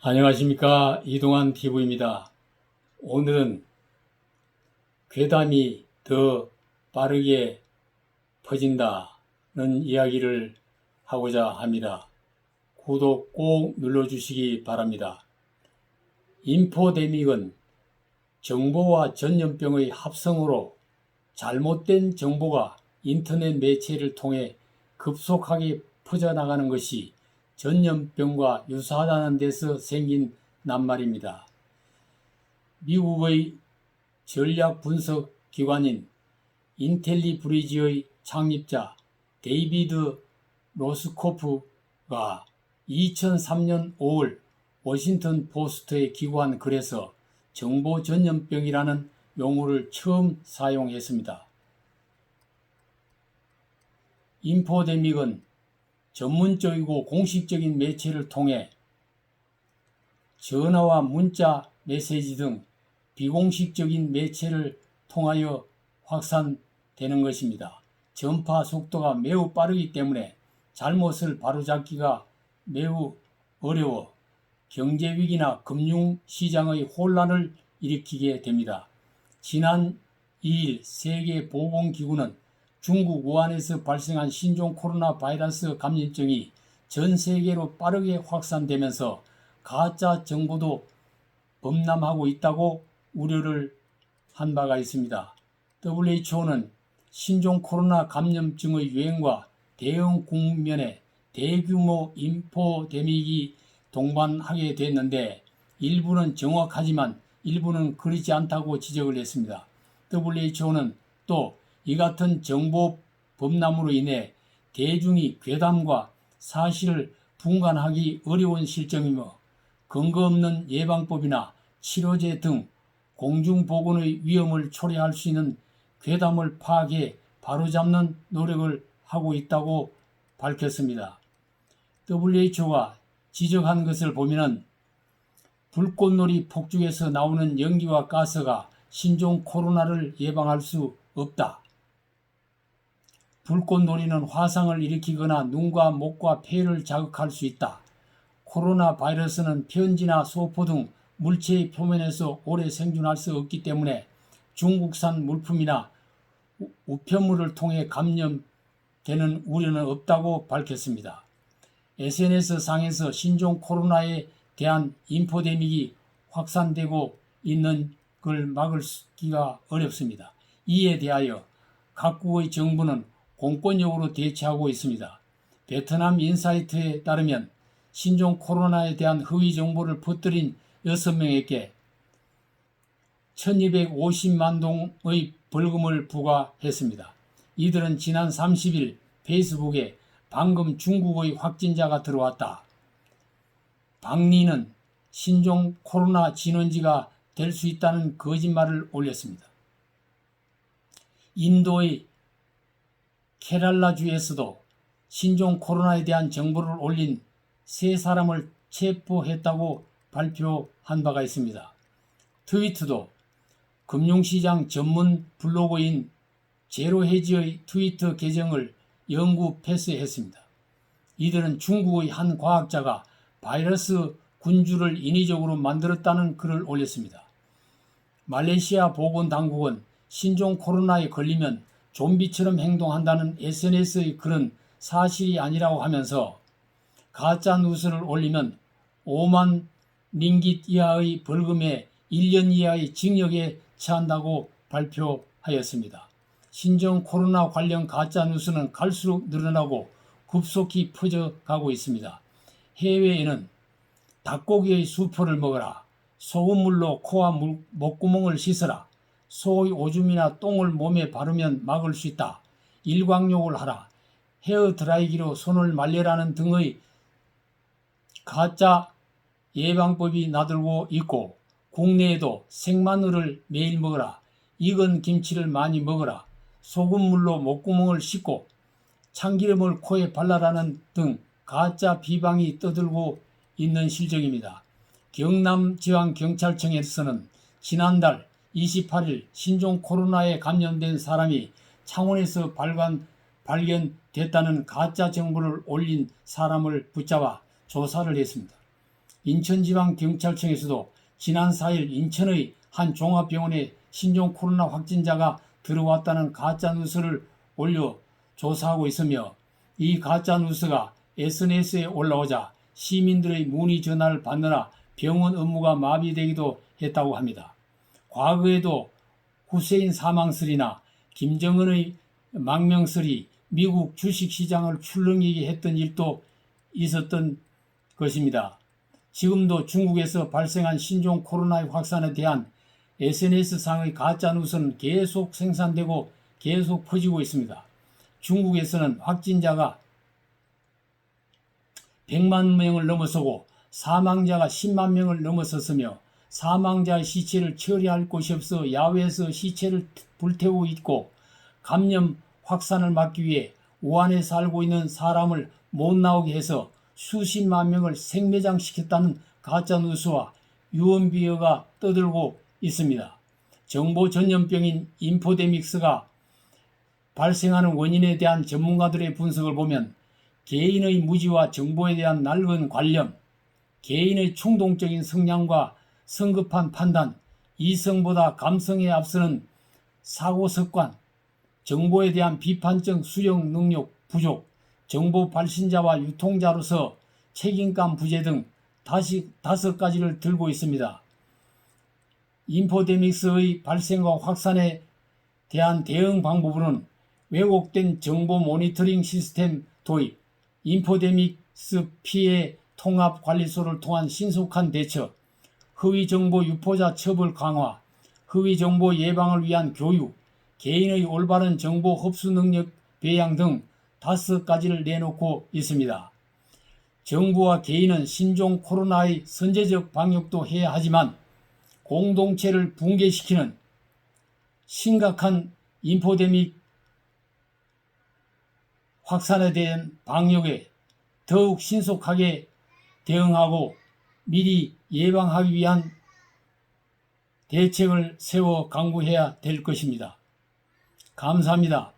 안녕하십니까 이동환 TV입니다. 오늘은 괴담이 더 빠르게 퍼진다는 이야기를 하고자 합니다. 구독 꼭 눌러주시기 바랍니다. 인포데믹은 정보와 전염병의 합성으로 잘못된 정보가 인터넷 매체를 통해 급속하게 퍼져나가는 것이 전염병과 유사하다는 데서 생긴 낱말입니다. 미국의 전략 분석 기관인 인텔리브리지의 창립자 데이비드 로스코프가 2003년 5월 워싱턴 포스트에 기고한 글에서 정보 전염병이라는 용어를 처음 사용했습니다. 인포데믹은 전문적이고 공식적인 매체를 통해 전화와 문자, 메시지 등 비공식적인 매체를 통하여 확산되는 것입니다. 전파 속도가 매우 빠르기 때문에 잘못을 바로잡기가 매우 어려워 경제 위기나 금융 시장의 혼란을 일으키게 됩니다. 지난 2일 세계보건기구는 중국 우한에서 발생한 신종 코로나 바이러스 감염증이 전 세계로 빠르게 확산되면서 가짜 정보도 범람하고 있다고 우려를 한 바가 있습니다. WHO는 신종 코로나 감염증의 유행과 대응 국면에 대규모 인포데믹이 동반하게 됐는데 일부는 정확하지만 일부는 그렇지 않다고 지적을 했습니다. WHO는 또 이 같은 정보 범람으로 인해 대중이 괴담과 사실을 분간하기 어려운 실정이며 근거 없는 예방법이나 치료제 등 공중보건의 위험을 초래할 수 있는 괴담을 파악해 바로잡는 노력을 하고 있다고 밝혔습니다. WHO가 지적한 것을 보면 불꽃놀이 폭죽에서 나오는 연기와 가스가 신종 코로나를 예방할 수 없다. 불꽃놀이는 화상을 일으키거나 눈과 목과 폐를 자극할 수 있다. 코로나 바이러스는 편지나 소포 등 물체의 표면에서 오래 생존할 수 없기 때문에 중국산 물품이나 우편물을 통해 감염되는 우려는 없다고 밝혔습니다. SNS 상에서 신종 코로나에 대한 인포데믹이 확산되고 있는 걸 막을기가 어렵습니다. 이에 대하여 각국의 정부는 공권력으로 대처하고 있습니다. 베트남 인사이트에 따르면 신종 코로나에 대한 허위 정보를 퍼뜨린 6명에게 1250만 동의 벌금을 부과했습니다. 이들은 지난 30일 페이스북에 방금 중국의 확진자가 들어왔다. 박리는 신종 코로나 진원지가 될 수 있다는 거짓말을 올렸습니다. 인도의 케랄라주에서도 신종 코로나에 대한 정보를 올린 세 사람을 체포했다고 발표한 바가 있습니다. 트위터도 금융시장 전문 블로거인 제로헤지의 트위터 계정을 영구 폐쇄했습니다. 이들은 중국의 한 과학자가 바이러스 군주를 인위적으로 만들었다는 글을 올렸습니다. 말레이시아 보건당국은 신종 코로나에 걸리면 좀비처럼 행동한다는 SNS의 글은 사실이 아니라고 하면서 가짜 뉴스를 올리면 5만 링깃 이하의 벌금에 1년 이하의 징역에 처한다고 발표하였습니다. 신종 코로나 관련 가짜 뉴스는 갈수록 늘어나고 급속히 퍼져가고 있습니다. 해외에는 닭고기의 수포를 먹어라. 소금물로 코와 물, 목구멍을 씻어라. 소의 오줌이나 똥을 몸에 바르면 막을 수 있다. 일광욕을 하라. 헤어 드라이기로 손을 말려라는 등의 가짜 예방법이 나들고 있고 국내에도 생마늘을 매일 먹어라. 익은 김치를 많이 먹어라. 소금물로 목구멍을 씻고 참기름을 코에 발라라는 등 가짜 비방이 떠들고 있는 실정입니다. 경남지방경찰청에서는 지난달 28일 신종 코로나에 감염된 사람이 창원에서 발간, 발견됐다는 가짜 정보를 올린 사람을 붙잡아 조사를 했습니다. 인천지방경찰청에서도 지난 4일 인천의 한 종합병원에 신종 코로나 확진자가 들어왔다는 가짜 뉴스를 올려 조사하고 있으며 이 가짜 뉴스가 SNS에 올라오자 시민들의 문의 전화를 받느라 병원 업무가 마비되기도 했다고 합니다. 과거에도 후세인 사망설이나 김정은의 망명설이 미국 주식시장을 출렁이게 했던 일도 있었던 것입니다. 지금도 중국에서 발생한 신종 코로나 확산에 대한 SNS상의 가짜 뉴스는 계속 생산되고 계속 퍼지고 있습니다. 중국에서는 확진자가 100만 명을 넘어서고 사망자가 10만 명을 넘어섰으며 사망자의 시체를 처리할 곳이 없어 야외에서 시체를 불태우고 있고 감염 확산을 막기 위해 우한에 살고 있는 사람을 못 나오게 해서 수십만 명을 생매장시켰다는 가짜 뉴스와 유언비어가 떠들고 있습니다. 정보 전염병인 인포데믹스가 발생하는 원인에 대한 전문가들의 분석을 보면 개인의 무지와 정보에 대한 낡은 관념, 개인의 충동적인 성향과 성급한 판단, 이성보다 감성에 앞서는 사고 습관, 정보에 대한 비판적 수용 능력 부족, 정보 발신자와 유통자로서 책임감 부재 등 다시 다섯 가지를 들고 있습니다. 인포데믹스의 발생과 확산에 대한 대응 방법으로는 왜곡된 정보 모니터링 시스템 도입, 인포데믹스 피해 통합 관리소를 통한 신속한 대처, 허위 정보 유포자 처벌 강화, 허위 정보 예방을 위한 교육, 개인의 올바른 정보 흡수 능력 배양 등 다섯 가지를 내놓고 있습니다. 정부와 개인은 신종 코로나의 선제적 방역도 해야 하지만 공동체를 붕괴시키는 심각한 인포데믹 확산에 대한 방역에 더욱 신속하게 대응하고 미리 예방하기 위한 대책을 세워 강구해야 될 것입니다. 감사합니다.